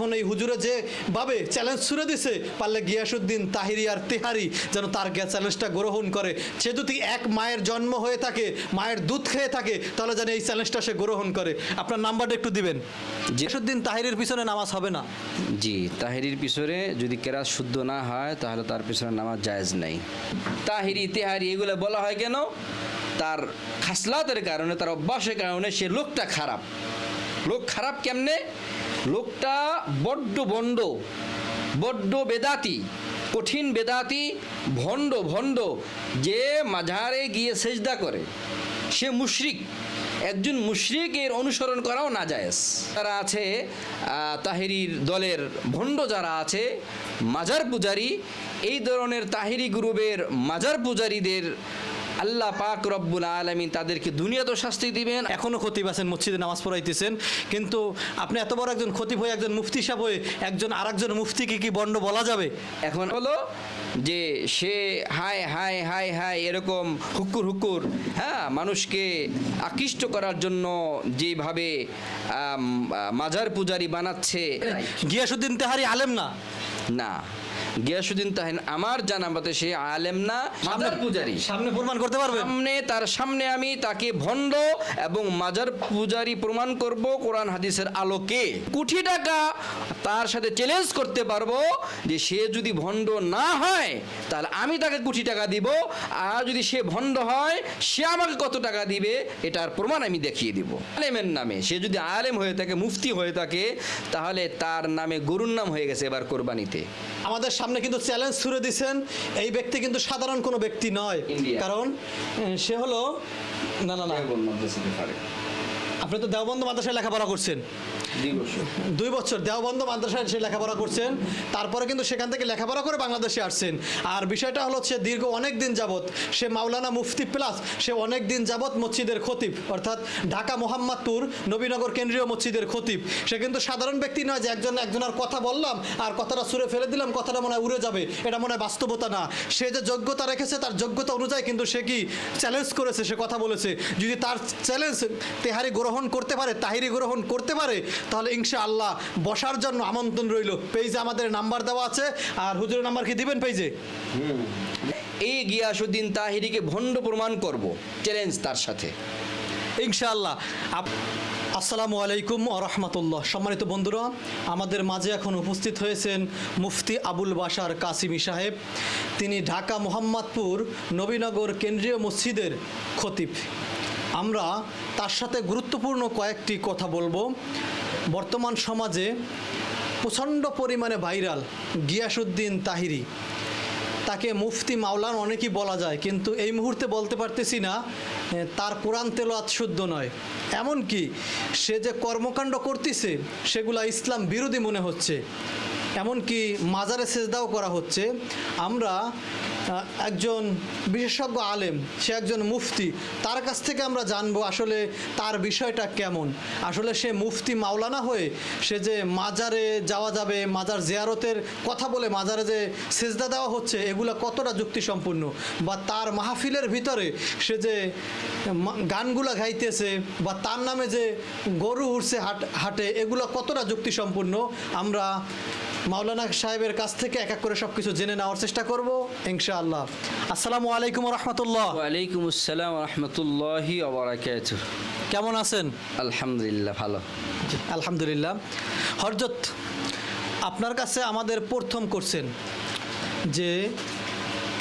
এখন এই হুজুরে যে ভাবে চ্যালেঞ্জ ছুড়ে দিছে পারলে গিয়াসুদ্দিন তাহিরি আর তেহারি যেন তার চ্যালেঞ্জটা গ্রহণ করে। সে যদি এক মায়ের জন্ম হয়ে থাকে মায়ের দুধ খেয়ে থাকে তাহলে যেন এই চ্যালেঞ্জটা সে গ্রহণ করে। আপনার নাম্বারটা একটু দিবেন। গিয়াসুদ্দিন তাহিরির পিছনে নামাজ হবে না? জি তাহিরির পিছনে যদি কেরাত শুদ্ধ না হয় তাহলে তার পিছনে নামাজ জায়েজ নাই। তাহিরি তেহারি এগুলো বলা হয় কেন? তার খাসলাতের কারণে তার অভ্যাসের কারণে সে লোকটা খারাপ। লোক খারাপ কেমনে? লোকটা বড্ড বন্ড, বড্ড বেদাতি, কঠিন বেদাতি, ভণ্ড ভণ্ড, যে মাঝারে গিয়ে সেজদা করে। সে মুশরিক, একজন মুশরিকের অনুসরণ করাও না জায়েজ যারা আছে তাহিরির দলের ভণ্ড যারা আছে, মাজার পূজারি, এই ধরনের তাহিরি গ্রুপের মাজার পূজারীদের আল্লাহ পাক রব্বুল আলমিন তাদেরকে দুনিয়াতেও শাস্তি দিবেন। এখনও খতিব আছেন মসজিদে নামাজ পড়াইতেছেন। কিন্তু আপনি এত বড় একজন খতিব হয়ে একজন মুফতি সাহেব হয়ে একজন আর একজন মুফতিকে কি বন্ড বলা যাবে? এখন হলো যে সে হায় হায় হায় হায় এরকম হুকুর হুকুর হ্যাঁ মানুষকে আকৃষ্ট করার জন্য যেভাবে মাজার পূজারি বানাচ্ছে। গিয়াসুদ্দিন তেহারি আলেম না? না। গিয়াসুদ্দিন তাহিন আমার জানা মতে সে আলেম না মাজার পূজারি। সামনে প্রমাণ করতে পারবে। সামনে তার সামনে আমি তাকে ভণ্ড এবং মাজার পূজারি প্রমাণ করব কোরআন হাদিসের আলোকে। কোটি টাকা তার সাথে চ্যালেঞ্জ করতে পারব যে সে যদি ভণ্ড না হয় তাহলে আমি তাকে কোটি টাকা দিব আর যদি সে ভণ্ড হয় সে আমাকে কত টাকা দিবে এটার প্রমাণ আমি দেখিয়ে দিব। আলেমের নামে সে যদি আলেম হয়ে থাকে মুফতি হয়ে থাকে তাহলে তার নামে গরুর নাম হয়ে গেছে এবার কোরবানিতে। আমাদের সামনে কিন্তু চ্যালেঞ্জ ছুড়ে দিছেন। এই ব্যক্তি কিন্তু সাধারণ কোনো ব্যক্তি নয়। কারণ সে হলো না না না। আপনি তো দেওবন্ধ মাদ্রাসায় লেখাপড়া করছেন। দুই বছর দেওবন্দ মাদ্রাসায় সে লেখাপড়া করছেন, তারপরে কিন্তু সেখান থেকে লেখাপড়া করে বাংলাদেশে আসছেন। আর বিষয়টা হলো সে দীর্ঘ অনেক দিন যাবত সে মাওলানা মুফতি প্লাস সে অনেক দিন যাবত মসজিদের খতিব, অর্থাৎ ঢাকা মোহাম্মদপুর নবীনগর কেন্দ্রীয় মসজিদের খতিব। সে কিন্তু সাধারণ ব্যক্তি নয় যে একজন একজনের কথা বললাম আর কথাটা সুরে ফেলে দিলাম, কথাটা মনে হয় উড়ে যাবে, এটা মনে হয় বাস্তবতা না। সে যে যোগ্যতা রেখেছে তার যোগ্যতা অনুযায়ী কিন্তু সে কি চ্যালেঞ্জ করেছে, সে কথা বলেছে। যদি তার চ্যালেঞ্জ তেহারি গ্রহণ করতে পারে, তাহিরি গ্রহণ করতে পারে তাহলে ইনশা আল্লাহ বসার জন্য আমন্ত্রণ রইল। পেজে আমাদের নাম্বার দেওয়া আছে। আর হুজুরের নাম্বার কি দিবেন পেজে? এই গিয়াসুদ্দিন তাহিরিকে ভণ্ড প্রমাণ করব চ্যালেঞ্জ তার সাথে। ইনশাআল্লাহ। আসসালামু আলাইকুম রহমতুল্লাহ। সম্মানিত বন্ধুরা আমাদের মাঝে এখন উপস্থিত হয়েছেন মুফতি আবুল বাশার কাসিমি সাহেব। তিনি ঢাকা মোহাম্মদপুর নবীনগর কেন্দ্রীয় মসজিদের খতিব। আমরা তার সাথে গুরুত্বপূর্ণ কয়েকটি কথা বলব। বর্তমান সমাজে প্রচণ্ড পরিমাণে ভাইরাল গিয়াসুদ্দিন তাহিরি। তাকে মুফতি মাওলান অনেকই বলা যায়, কিন্তু এই মুহূর্তে বলতে পারতেছি না তার কোরআন তেলোয়াত শুদ্ধ নয়। এমনকি সে যে কর্মকাণ্ড করতেছে, সেগুলা ইসলাম বিরোধী মনে হচ্ছে। এমনকি মাজারে সেজদাও করা হচ্ছে। আমরা একজন বিশেষজ্ঞ আলেম, সে একজন মুফতি, তার কাছ থেকে আমরা জানব আসলে তার বিষয়টা কেমন। আসলে সে মুফতি মাওলানা হয়ে সে যে মাজারে যাওয়া যাবে, মাজার জিয়ারতের কথা বলে মাজারে যে সেজদা দেওয়া হচ্ছে, এগুলো কতটা যুক্তিসম্পূর্ণ বা তার মাহফিলের ভিতরে সে যে গানগুলা গাইতেছে, বা তার নামে যে গরু উঠছে হাট হাটে, এগুলো কতটা যুক্তিসম্পূর্ণ আমরা মাওলানা সাহেবের কাছ থেকে এক এক করে সব কিছু জেনে নেওয়ার চেষ্টা করব ইনশাআল্লাহ। আসসালামু আলাইকুম রহমতুল্লাহ ওয়ালাইকুম আসসালাম রহমতুল্লাহি কেমন আছেন? আলহামদুলিল্লাহ ভালো। আলহামদুলিল্লাহ। হরজত আপনার কাছে আমাদের প্রথম করছেন যে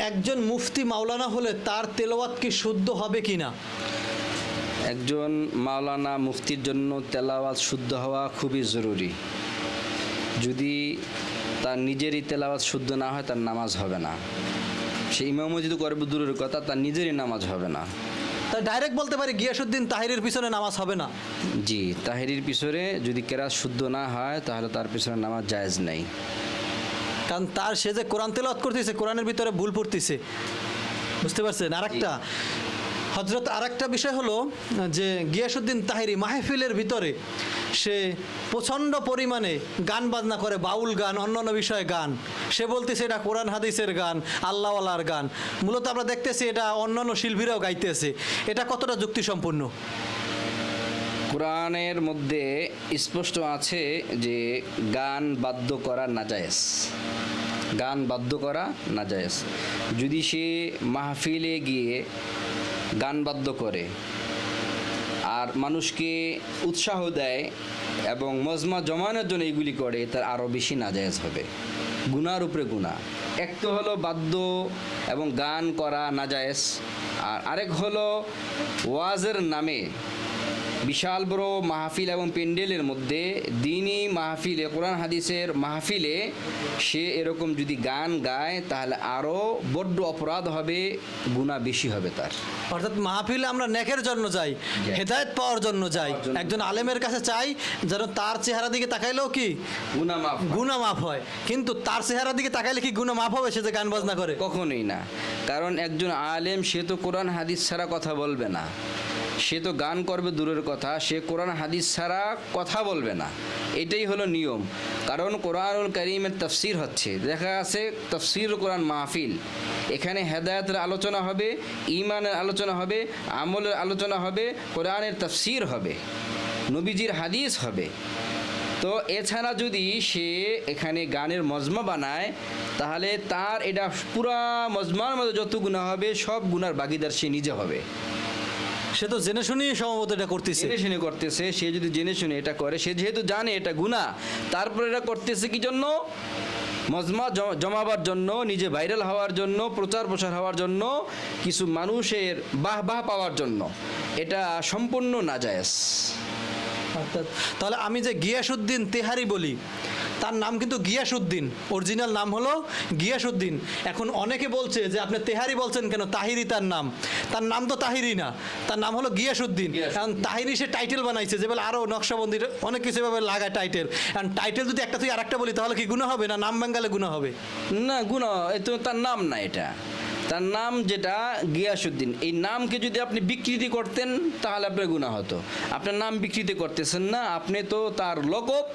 একজন মুফতি মাওলানা হলে তার তেলাওয়াত কি শুদ্ধ হবে কি না একজন মাওলানা মুফতির জন্য তেলাওয়াত শুদ্ধ হওয়া খুবই জরুরি। যদি তার নিজেরই তেলাওয়াত শুদ্ধ না হয় তার নামাজ হবে না। সে ইমামও যদি করবে দূরের কথা তার নিজেরই নামাজ হবে না। তা ডাইরেক্ট বলতে পারি গিয়াসুদ্দিন তাহিরের পিছনে নামাজ হবে না। জি তাহিরির পিছনে যদি কেরাত শুদ্ধ না হয় তাহলে তার পিছনে নামাজ জায়েজ নেই। কারণ তার সে যে কোরআন তেলাওয়াত করতেছে কোরআনের ভিতরে ভুল পড়তেছে। বুঝতে পারছেন? আরেকটা হজরত আরেকটা বিষয় হলো, যে গিয়াসুদ্দিন তাহিরি মাহফিলের ভিতরে সে প্রচণ্ড পরিমাণে গান বাজনা করে, বাউল গান, অন্যান্য বিষয়ে গান। সে বলতেছে, এটা কোরআন হাদিসের গান, আল্লাহওয়ালার গান। মূলত আমরা দেখতেছি এটা অন্যান্য শিল্পীরাও গাইতেছে। এটা কতটা যুক্তিসম্পন্ন? কোরআনের মধ্যে স্পষ্ট আছে যে গান বাদ্য করা নাজায়েজ। গান বাদ্য করা নাজায়েজ। যদি সে মাহফিলে গিয়ে গান বাদ্য করে। আর মানুষকে উৎসাহ দেয় এবং মজমা জমানোর জন্য এগুলি করে, তার আরও বেশি নাজায়জ হবে। গুনার উপরে গুণা এক তো হলো বাদ্য এবং গান করা নাজায়েজ, আর আরেক হলো ওয়াজের নামে বিশাল বড় মাহফিল এবং পেন্ডেলের মধ্যে দিনই মাহফিলে কোরআন হাদিসের মাহফিলে সে এরকম যদি গান গায় তাহলে আরও বড্ড অপরাধ হবে গুণা বেশি হবে তার। অর্থাৎ মাহফিলে আমরা নেকের জন্য যাই হেদায়েত পাওয়ার জন্য যাই। একজন আলেমের কাছে চাই যেন তার চেহারা দিকে তাকাইলেও কি? গুণা মাফ গুণা মাফ হয়। কিন্তু তার চেহারার দিকে তাকাইলে কি গুণা মাফ হবে সে যে গান বাজনা করে? কখনোই না। কারণ একজন আলেম সে তো কোরআন হাদিস ছাড়া কথা বলবে না। সে তো গান করবে দূরের কথা, সে কোরআন, হাদিস ছাড়া কথা বলবে না। এটাই হলো নিয়ম। কারণ কোরআনুল করিমের তফসির হচ্ছে, দেখা আছে তফসির কোরআন মাহফিল। এখানে হেদায়তের আলোচনা হবে ইমানের আলোচনা হবে, আমলের আলোচনা হবে, কোরআনের তফসির হবে, নবীজির হাদিস হবে। তো এছাড়া যদি সে এখানে গানের মজমা বানায়, তাহলে তার এটা পুরা মজমার মধ্যে যত গুণা হবে, সব গুনার বাগিদার সে নিজে হবে। সে তো জেনে শুনেই সম্ভবত এটা করতেছে। জেনে শুনে করতেছে, সে যদি জেনে শুনে এটা করে, সে যেহেতু জানে এটা গুণা তারপরে এটা করতেছে কি জন্য? মজমা জমাবার জন্য, নিজে ভাইরাল হওয়ার জন্য, প্রচার প্রসার হওয়ার জন্য, কিছু মানুষের বাহ বাহ পাওয়ার জন্য। এটা সম্পূর্ণ নাজায়েজ। তাহলে আমি যে গিয়াসুদ্দিন তেহারি বলি তার নাম কিন্তু গিয়াসুদ্দিন অরিজিনাল নাম হলো গিয়াসুদ্দিন এখন অনেকে বলছে যে আপনি তেহারি বলছেন কেন? তাহিরি তার নাম। তার নাম তো তাহিরি না। তার নাম হলো গিয়াসুদ্দিন। কারণ তাহিরি সে টাইটেল বানাইছে যে বলে আরও নকশাবন্দির অনেক কিছু এভাবে লাগায় টাইটেল কারণ টাইটেল যদি একটা তুই আরেকটা বলি তাহলে কি গুণ হবে না? নাম বেঙ্গালে গুণা হবে? না গুণ তো তার নাম না এটা। তার নাম যেটা গিয়াসুদ্দিন এই নামকে যদি আপনি বিকৃতি করতেন তাহলে আপনার গুণা হতো। আপনার নাম বিকৃতি করতেছেন না আপনি তো তার লোকপ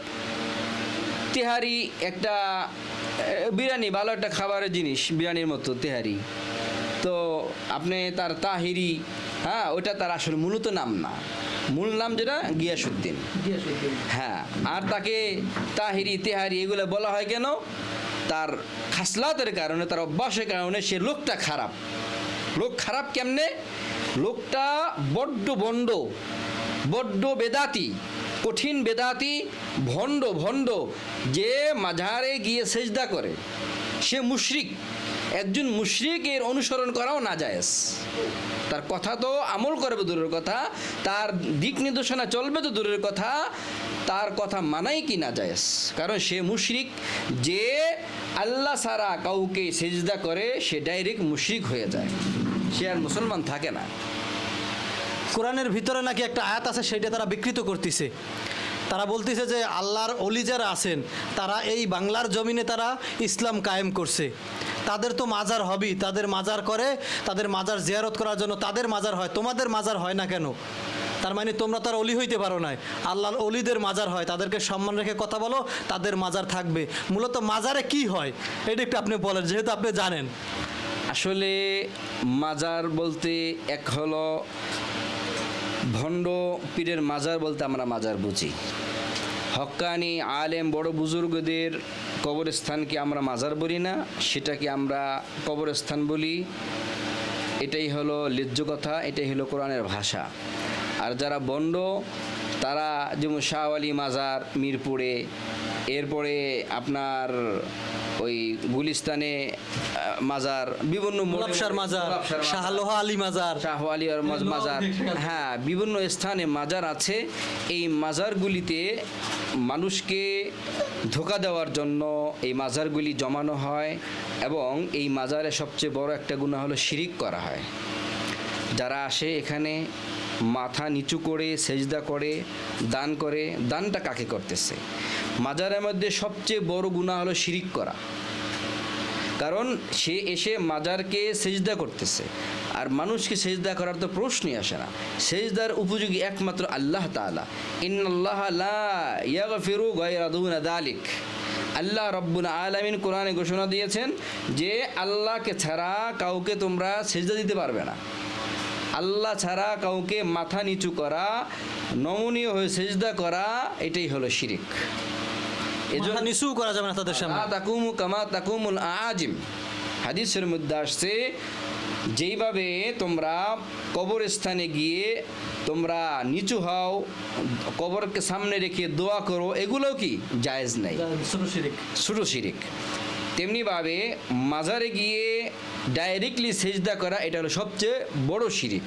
তেহারি একটা বিরিয়ানি ভালো একটা খাবারের জিনিস বিরিয়ানির মতো তেহারি। তো আপনি তার তাহিরি হ্যাঁ ওটা তার আসলে মূলত নাম না। মূল নাম যেটা গিয়াসুদ্দিন হ্যাঁ আর তাকে তাহিরি তেহারি এগুলো বলা হয় কেন? তার খাসলাতের কারণে, তার অভ্যাসের কারণে সে লোকটা খারাপ। লোক খারাপ কেমনে? লোকটা বড্ড বন্ড, বড্ড বেদাতি, কঠিন বেদাতি, ভণ্ড ভণ্ড, যে মাঝারে গিয়ে সেজদা করে। সে মুশরিক। একজন মুশরিকের অনুসরণ করাও না যায়স তার কথা তো আমল করবে দূরের কথা, তার দিক নির্দেশনা চলবে তো দূরের কথা, তার কথা মানাই কি না যায় কারণ সে মুশরিক, যে আল্লাহ সারা কাউকে সেজদা করে, সে ডাইরেক্ট মুশরিক হয়ে যায়। সে আর মুসলমান থাকে না। কোরআনের ভিতরে নাকি একটা আয়াত আছে, সেটা তারা বিকৃত করতেছে। তারা বলতেছে যে আল্লাহর অলি যারা আছেন, তারা এই বাংলার জমিনে তারা ইসলাম কায়েম করছে। তাদের তো মাজার হবেই, তাদের মাজার করে, তাদের মাজার জিয়ারত করার জন্য তাদের মাজার হয়, তোমাদের মাজার হয় না কেন? তার মানে তোমরা তার অলি হইতে পারো না আল্লাহর অলিদের মাজার হয়, তাদেরকে সম্মান রেখে কথা বলো, তাদের মাজার থাকবে। মূলত মাজারে কি হয়, এটা একটু আপনি বলেন, যেহেতু আপনি জানেন। আসলে মাজার বলতে এক হলো ভণ্ড পীরের মাজার বলতে আমরা মাজার বুঝি। হক্কানি আলেম, বড় বুজুর্গদের কবরস্থানকে আমরা মাজার বলি না, সেটাকে আমরা কবরস্থান বলি। এটাই হলো লেজ্জ কথা, এটাই হলো কোরআনের ভাষা। আর যারা বন্ড, তারা যেমন শাহ আলী মাজার, মিরপুরে, এরপরে আপনার ওই গুলিস্তানে মাজার বিভিন্ন মোড়ে- মাজার মাজার। আলী মাজার। শাহ আলী মাজার। হ্যাঁ বিভিন্ন স্থানে মাজার আছে। এই মাজারগুলিতে মানুষকে ধোকা দেওয়ার জন্য এই মাজারগুলি জমানো হয় এবং এই মাজারে সবচেয়ে বড় একটা গুণা হলো শিরিক করা হয়। যারা আসে এখানে মাথা নিচু করে সেজদা করে দান করে দানটা কাকে করতেছে? মাজারের মধ্যে সবচেয়ে বড় গুণা হলো শিরিক করা। কারণ সে এসে মাজারকে সেজদা করতেছে। আর মানুষকে সেজদা করার তো প্রশ্নই আসে না। সেজদার উপযোগী একমাত্র আল্লাহ তাআলা। ইন্নাল্লাহ লা ইয়াগফিরু গায়রা দুনা দালিক। আল্লাহ রব্বুল আলামিন কোরআনে ঘোষণা দিয়েছেন যে, আল্লাহকে ছাড়া কাউকে তোমরা সেজদা দিতে পারবে না। আল্লাহ ছাড়া কাউকে মাথা নিচু করা, নমনীয় হয়ে সেজদা করা, এটাই হলো শিরিক। মাথা নিচু করা যাবে না তাদের সামনে। তাকুমু কামা তাকুমুল আজিম। হাদিসের মধ্যে আসছে যেইভাবে তোমরা কবরস্থানে গিয়ে তোমরা নিচু হও কবরকে সামনে রেখে দোয়া করো এগুলো কি? জায়েজ নাই। ছোট শিরিক। তেমনিভাবে মাজারে গিয়ে ডাইরেক্টলি সেজদা করা এটা হলো সবচেয়ে বড় শিরিক।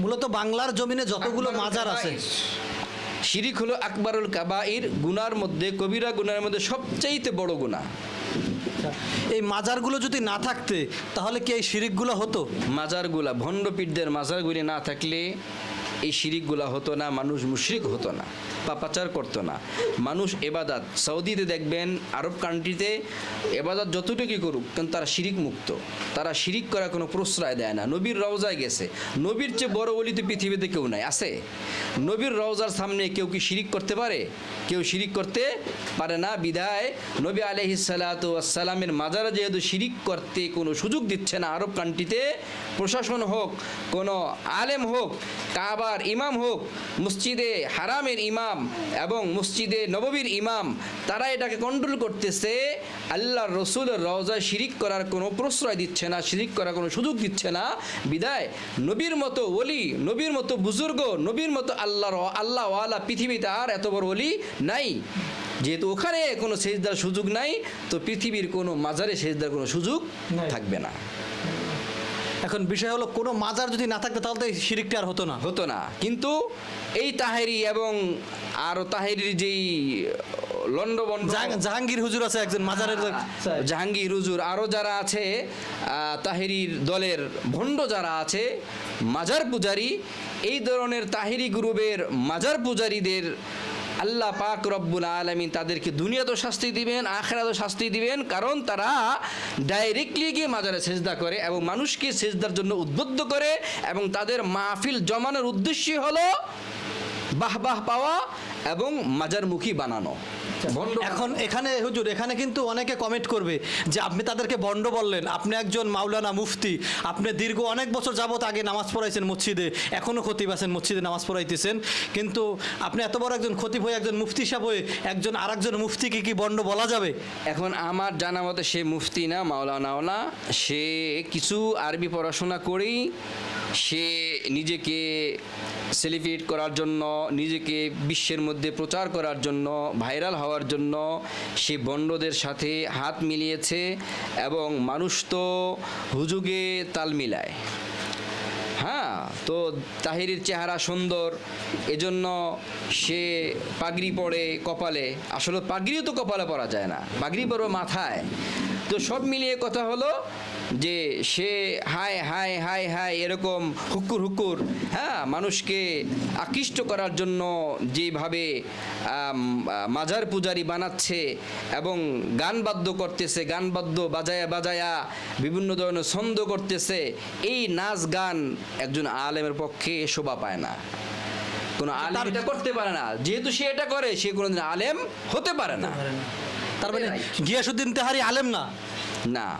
মূলত বাংলার জমিনে যতগুলো মাজার আছে। শিরিক হলো আকবরুল কাবাইর গুনার মধ্যে কবিরা গুনার মধ্যে সবচাইতে বড় গুনা এই মাজারগুলো যদি না থাকতে তাহলে কি এই শিরিকগুলো হতো? মাজারগুলা ভণ্ডপীঠদের মাজারগুলি না থাকলে এই শিরিকগুলা হতো না মানুষ মুশরিক হতো না। বা পাচার করতো না। মানুষ এবাদাত। সৌদিতে দেখবেন, আরব কান্ট্রিতে এবাদাত যতটুকুই করুক, কিন্তু তারা শিরিক মুক্ত। তারা শিরিক করার কোনো প্রশ্রয় দেয় না। নবীর রওজায় গেছে। নবীর চেয়ে বড় বলি তো পৃথিবীতে কেউ নাই। আছে? নবীর রওজার সামনে কেউ কি শিরিক করতে পারে? কেউ শিরিক করতে পারে না। বিদায় নবী আলহি সালামের মাজারা যেহেতু শিরিক করতে কোনো সুযোগ দিচ্ছে না, আরব কান্ট্রিতে প্রশাসন হোক, কোনো আলেম হোক, কাবার ইমাম হোক, মসজিদে হারামের ইমাম এবং মসজিদে নববীর ইমাম তারা এটাকে কন্ট্রোল করতেছে আল্লাহ রসুলের রওজায় শিরিক করার কোনো প্রশ্রয় দিচ্ছে না শিরিক করার কোনো সুযোগ দিচ্ছে না। বিদায় নবীর মতো ওলি নবীর মতো বুজুর্গ নবীর মতো আল্লাহর আল্লাহ ওয়ালা পৃথিবীতে আর এত বড় ওলি নাই। যেহেতু ওখানে কোনো সেজদার সুযোগ নাই তো পৃথিবীর কোনো মাজারে সেজদার কোনো সুযোগ। থাকবে না। এখন বিষয় হলো কোনো মাজার যদি না থাকতো তাহলে তো এই শিরিকটা আর হতো না। হতো না। কিন্তু এই তাহেরি এবং আরও তাহেরির যেই লন্ডবন্ড জাহাং- জাহাঙ্গীর হুজুর আছে একজন মাজারের জাহাঙ্গীর হুজুর আরও যারা আছে তাহেরির দলের ভণ্ড যারা আছে মাজার পূজারি এই ধরনের তাহেরি গ্রুপের মাজার পূজারীদের আল্লাহ পাক রব্বুল আলমিন তাদেরকে দুনিয়াতেও শাস্তি দিবেন, আখেরাতেও শাস্তি দিবেন, কারণ তারা ডাইরেক্টলি গিয়ে মাজারে সেজদা করে এবং মানুষকে সেজদার জন্য উদ্বুদ্ধ করে এবং তাদের মাহফিল জমানোর উদ্দেশ্যই হলো বাহ বাহ পাওয়া এবং মাজারমুখী বানানো। এখন এখানে হুজুর এখানে কিন্তু অনেকে কমেন্ট করবে যে আপনি তাদেরকে বন্ড বললেন আপনি একজন মাওলানা মুফতি আপনি দীর্ঘ অনেক বছর যাবত আগে নামাজ পড়াইছেন মসজিদে এখনও খতিব আছেন মসজিদে নামাজ পড়াইতেছেন কিন্তু আপনি এত বড় একজন খতিব হয়ে একজন মুফতি সাহেব হয়ে একজন আরেকজন মুফতিকে কি বন্ড বলা যাবে? এখন আমার জানা মতে সে মুফতি না মাওলানাও না সে কিছু আরবি পড়াশোনা করেই সে নিজেকে সেলিব্রেট করার জন্য, নিজেকে বিশ্বের মধ্যে প্রচার করার জন্য ভাইরাল হওয়ার জন্য সে বন্ডদের সাথে হাত মিলিয়েছে এবং মানুষ তো হুজুগে তাল মিলায়। হ্যাঁ তো তাহিরের চেহারা সুন্দর, এজন্য সে পাগড়ি পরে কপালে, আসলে পাগড়িও তো কপালে পরা যায় না, পাগড়ি পরো মাথায়। তো সব মিলিয়ে কথা হলো যে সে হাই হাই হাই হাই এরকম হুকুর হুকুর হ্যাঁ মানুষকে আকৃষ্ট করার জন্য যেভাবে মাজার পূজারি বানাচ্ছে এবং গান বাদ্য করতেছে গান বাদ্য বাজায়া বাজায়া বিভিন্ন ধরনের ছন্দ করতেছে এই নাচ গান একজন আলেমের পক্ষে শোভা পায় না। কোনো আলেম এটা করতে পারে না। যেহেতু সে এটা করে সে কোনোদিন আলেম হতে পারে না। তার মানে. গিয়াসুদ্দিন তেহারি আলেম না? না।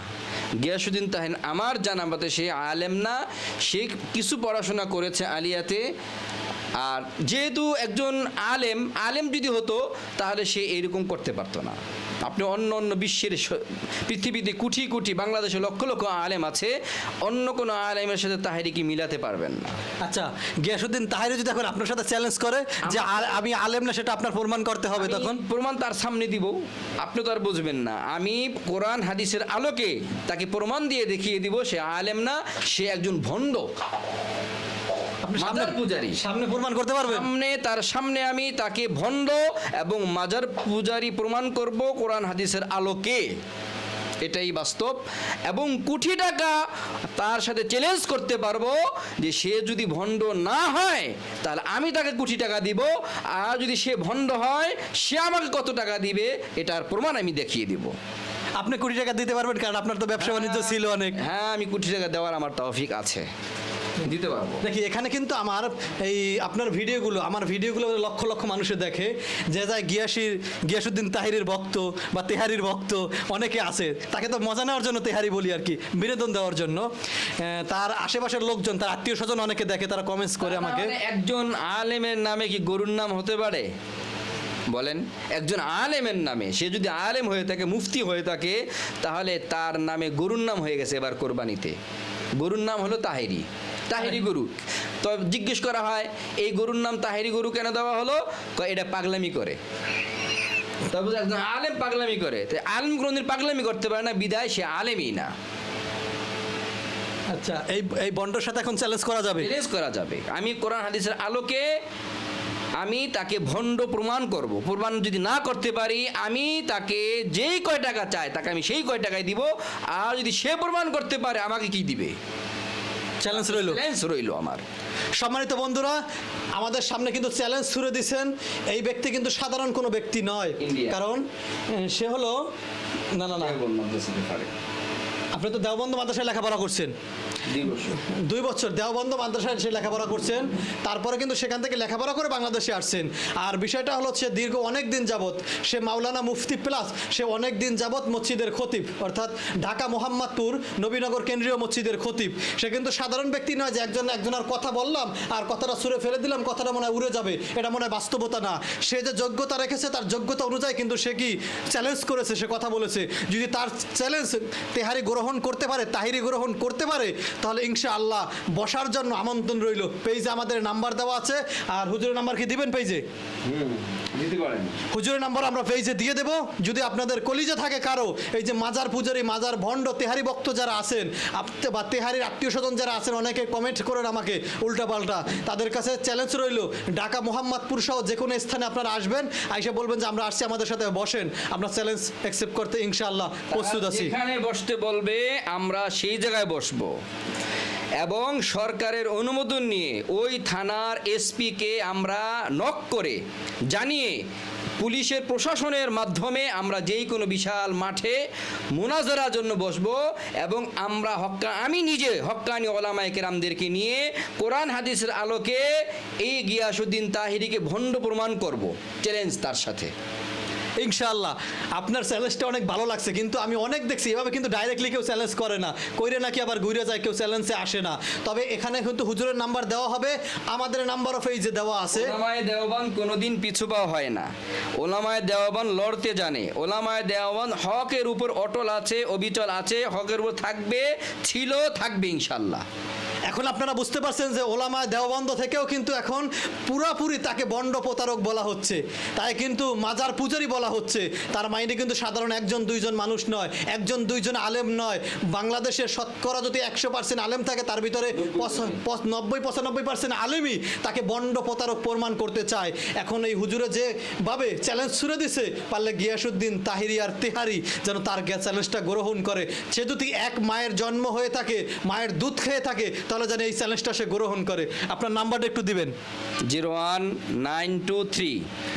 গিয়াসুদ্দিন তাহেন আমার জানা মতে সে আলেম না। সে কিছু পড়াশোনা করেছে আলিয়াতে। আর যেহেতু একজন আলেম আলেম যদি হতো, তাহলে সে এরকম করতে পারতো না। আপনি অন্য অন্য বিশ্বের পৃথিবীতে কুটি কুটি বাংলাদেশে লক্ষ লক্ষ আলেম আছে অন্য কোনো আলেমের সাথে তাহেরিকে মিলাতে পারবেন না। আচ্ছা গিয়াসুদ্দিন তাহারি যদি এখন আপনার সাথে চ্যালেঞ্জ করে যে আমি আলেম না সেটা আপনার প্রমাণ করতে হবে তখন? প্রমাণ তার সামনে দিব আপনি তো আর বুঝবেন না। আমি কোরআন হাদিসের আলোকে তাকে প্রমাণ দিয়ে দেখিয়ে দিব সে আলেম না সে একজন ভণ্ড মাজার পূজারি। সামনে প্রমাণ করতে পারবেন? সামনে তার সামনে আমি তাকে ভণ্ড এবং মাজার পূজারি প্রমাণ করব কোরআন হাদিসের আলোকে। এটাই বাস্তব। এবং কোটি টাকা তার সাথে চ্যালেঞ্জ করতে পারব যে সে যদি ভণ্ড না হয় তাহলে আমি তাকে কোটি টাকা দিব। আর যদি সে ভণ্ড হয় সে আমাকে কত টাকা দিবে এটার প্রমাণ আমি দেখিয়ে দিব। আপনি কোটি টাকা দিতে পারবেন কারণ আপনার তো ব্যবসা বাণিজ্য ছিল অনেক। হ্যাঁ আমি কোটি টাকা দেওয়ার আমার তৌফিক আছে। দিতে পারব। দেখি এখানে কিন্তু আমার এই আপনার ভিডিওগুলো আমার ভিডিওগুলো লক্ষ লক্ষ মানুষে দেখে। যে যায় গিয়াসির গিয়াসুদ্দিন তাহিরের ভক্ত বা তেহারির ভক্ত অনেকে আছে। তাকে তো মজা নেওয়ার জন্য তেহারি বলি আর কি বিনোদন দেওয়ার জন্য। তার আশেপাশের লোকজন তার আত্মীয় স্বজন অনেকে দেখে তারা কমেন্টস করে আমাকে। একজন আলেমের নামে কি গরুর নাম হতে পারে? বলেন একজন আলেমের নামে সে যদি আলেম হয়ে থাকে মুফতি হয়ে থাকে তাহলে তার নামে গরুর নাম হয়ে গেছে এবার কোরবানিতে। গরুর নাম হলো তাহেরি। তাহেরি গরু। তো জিজ্ঞেস করা হয় এই গরুর নাম তাহেরি গরু কেন দেওয়া হলো? এটা পাগলামি করে। তারপর একজন আলেম পাগলামি করে। তো আলেম কোনোদিন পাগলামি করতে পারে না বিদায় সে আলেমই না। আচ্ছা এই এই বন্ডর সাথে এখন চ্যালেঞ্জ করা যাবে? চ্যালেঞ্জ করা যাবে। আমি কোরআন হাদিসের আলোকে আমি তাকে ভণ্ড প্রমাণ করব। প্রমাণ যদি না করতে পারি আমি তাকে যেই কয় টাকা চায় তাকে আমি সেই কয় টাকায় দিব। আর যদি সে প্রমাণ করতে পারে আমাকে কি দিবে? চ্যালেঞ্জ রইল। চ্যালেঞ্জ রইল আমার। সম্মানিত বন্ধুরা আমাদের সামনে কিন্তু চ্যালেঞ্জ ছুড়ে দিয়েছেন এই ব্যক্তি কিন্তু সাধারণ কোনো ব্যক্তি নয়। কারণ সে হলো না না না। আপনি তো দেওবন্দ মাদ্রাসায় লেখাপড়া করছেন। দুই বছর। দেওবন্ধ মাদ্রাসায় সে লেখাপড়া করছেন তারপরে কিন্তু সেখান থেকে লেখাপড়া করে বাংলাদেশে আসছেন। আর বিষয়টা হলো সে দীর্ঘ অনেক দিন যাবত সে মাওলানা মুফতি প্লাস সে অনেক দিন যাবত মসজিদের খতিব অর্থাৎ ঢাকা মোহাম্মদপুর নবীনগর কেন্দ্রীয় মসজিদের খতিব। সে কিন্তু সাধারণ ব্যক্তি নয় যে একজন একজনের কথা বললাম আর কথাটা সুরে ফেলে দিলাম কথাটা মনে হয় উড়ে যাবে এটা মনে হয় বাস্তবতা না। সে যে যোগ্যতা রেখেছে তার যোগ্যতা অনুযায়ী কিন্তু সে কি চ্যালেঞ্জ করেছে সে কথা বলেছে। যদি তার চ্যালেঞ্জ তেহারি গ্রহণ করতে পারে তাহিরি গ্রহণ করতে পারে তাহলে ইনশা আল্লাহ বসার জন্য আমন্ত্রণ রইল। পেজে আমাদের নাম্বার দেওয়া আছে আর হুজুরের নাম্বার কি দিবেন পেজে হুজুরের নাম্বার আমরা পেজে দিয়ে দেব যদি আপনাদের কলিজা থাকে কারও এই যে মাজার পূজারি মাজার ভণ্ড তেহারি ভক্ত যারা আছেন বা তেহারির আত্মীয় স্বজন যারা আছেন অনেকে কমেন্ট করেন আমাকে উল্টাপাল্টা। তাদের কাছে চ্যালেঞ্জ রইল ঢাকা মোহাম্মদপুর সহ যে কোনো স্থানে আপনারা আসবেন আইসা বলবেন যে আমরা আসছি আমাদের সাথে বসেন। আমরা চ্যালেঞ্জ অ্যাকসেপ্ট করতে ইনশাআল্লাহ প্রস্তুত আছি। যেখানে বসতে বলবে আমরা সেই জায়গায় বসবো। এবং সরকারের অনুমোদন নিয়ে ওই থানার এসপিকে আমরা নক করে জানিয়ে পুলিশের প্রশাসনের মাধ্যমে আমরা যেই কোনো বিশাল মাঠে মোনাজারার জন্য বসব এবং আমরা হক্কা, আমি নিজে হক্কানি ওলামায় কেরামদেরকে নিয়ে কোরআন হাদিসের আলোকে এই গিয়াসুদ্দিন তাহিরিকে ভণ্ড প্রমাণ করব। চ্যালেঞ্জ তার সাথে। ইনশাআল্লাহ। আপনার চ্যালেঞ্জটা অনেক ভালো লাগছে, কিন্তু আমি অনেক দেখছি, এভাবে কিন্তু ডাইরেক্টলি কেউ চ্যালেঞ্জ করে না। কইরে নাকি আবার ঘুরে যায়, কেউ চ্যালেঞ্জে আসে না। তবে এখানে কিন্তু হুজুরের নাম্বার দেওয়া হবে, আমাদের নাম্বার অফ এই যে দেওয়া আছে। ওলামায় দেওয়ান কোনোদিন পিছু পাওয়া হয় না। ওলামায় দেওয়ান লড়তে জানে। ওলামায় দেওয়ান হকের উপর অটল আছে, অবিচল আছে, হকের উপর থাকবে, ছিল থাকবে ইনশাল্লাহ এখন আপনারা বুঝতে পারছেন যে ওলামা দেওবন্ধ থেকেও কিন্তু এখন পুরাপুরি তাকে বন্ড প্রতারক বলা হচ্ছে। তাই কিন্তু মাজার পূজারি বলা হচ্ছে। তার মাইন্ডে কিন্তু সাধারণ একজন, দুইজন মানুষ নয়। একজন, দুইজন আলেম নয়। বাংলাদেশের শতকরা যদি একশো পার্সেন্ট আলেম থাকে, তার ভিতরে নব্বই, পঁচানব্বই পার্সেন্ট আলেমই তাকে বন্ড প্রতারক প্রমাণ করতে চায়। এখন এই হুজুরে যে ভাবে চ্যালেঞ্জ ছুড়ে দিছে, পারলে গিয়াসুদ্দিন তাহিরি আর তেহারি যেন তার চ্যালেঞ্জটা গ্রহণ করে। সে যদি এক মায়ের জন্ম হয়ে থাকে, মায়ের দুধ খেয়ে থাকে তাহলে যেন এই চ্যালেঞ্জটা সে গ্রহণ করে। আপনার নাম্বারটা একটু দিবেন। Zero one nine two three.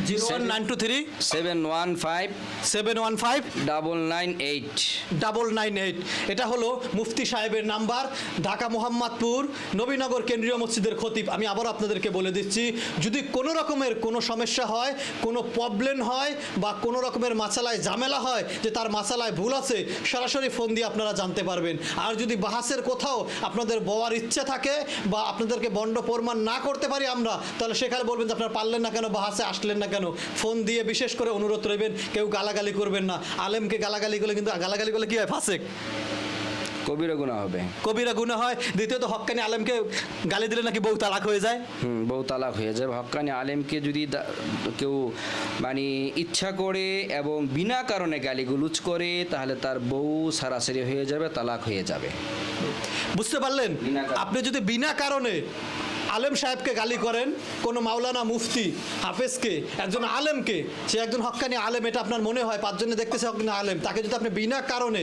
Zero one nine two three. Seven one five. Seven one five. Double nine eight. Double nine eight. এটা হলো মুফতি সাহেবের নাম্বার। ঢাকা মোহাম্মদপুর নবীনগর কেন্দ্রীয় মসজিদের খতিব। আমি আবার আপনাদেরকে বলে দিচ্ছি যদি কোনো রকমের কোনো সমস্যা হয় কোনো প্রবলেম হয় বা কোনো রকমের মাসালায় ঝামেলা হয় যে তার মাসালায় ভুল আছে সরাসরি ফোন দিয়ে আপনারা জানতে পারবেন। আর যদি বাহাসের কোথাও আপনাদের বওয়ার ইচ্ছে থাকে বা আপনাদেরকে বন্ড প্রমাণ না করতে পারি আমরা তাহলে সেখানে বলবেন যে আপনারা পারলেন না কেন বা হাসে আসলেন না কেন? ফোন দিয়ে বিশেষ করে অনুরোধ রইবেন কেউ গালাগালি করবেন না। আলেমকে গালাগালি করলে কিন্তু গালাগালি করলে কি হয়? ফাসেক। কবিরা গুণা হবে। কবিরা গুণা হয়। দ্বিতীয়ত হক্কানি আলেমকে গালি দিলে নাকি বউ তালাক হয়ে যায়? হুম বউ তালাক হয়ে যাবে হক্কানি আলেমকে যদি কেউ মানে ইচ্ছা করে এবং বিনা কারণে গালিগুলুজ করে তাহলে তার বউ সারাসারি হয়ে যাবে তালাক হয়ে যাবে। বুঝতে পারলেন? আপনি যদি বিনা কারণে আলেম সাহেবকে গালি করেন কোনো মাওলানা মুফতি হাফেজকে একজন আলেমকে সে একজন হক্কানি আলেম এটা আপনার মনে হয় পাঁচজনে দেখতেছে হক্কানি আলেম তাকে যদি আপনি বিনা কারণে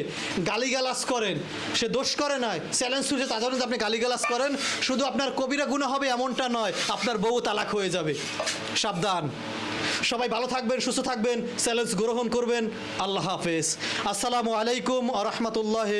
গালিগালাজ করেন সে দোষ করে নয় চ্যালেঞ্জ শুনে তার জন্য আপনি গালিগালাজ করেন শুধু আপনার কবিরা গুণা হবে এমনটা নয় আপনার বউ তালাক হয়ে যাবে। সাবধান। সবাই ভালো থাকবেন সুস্থ থাকবেন চ্যালেঞ্জ গ্রহণ করবেন। আল্লাহ হাফেজ। আসসালামু আলাইকুম আ রহমতুল্লাহ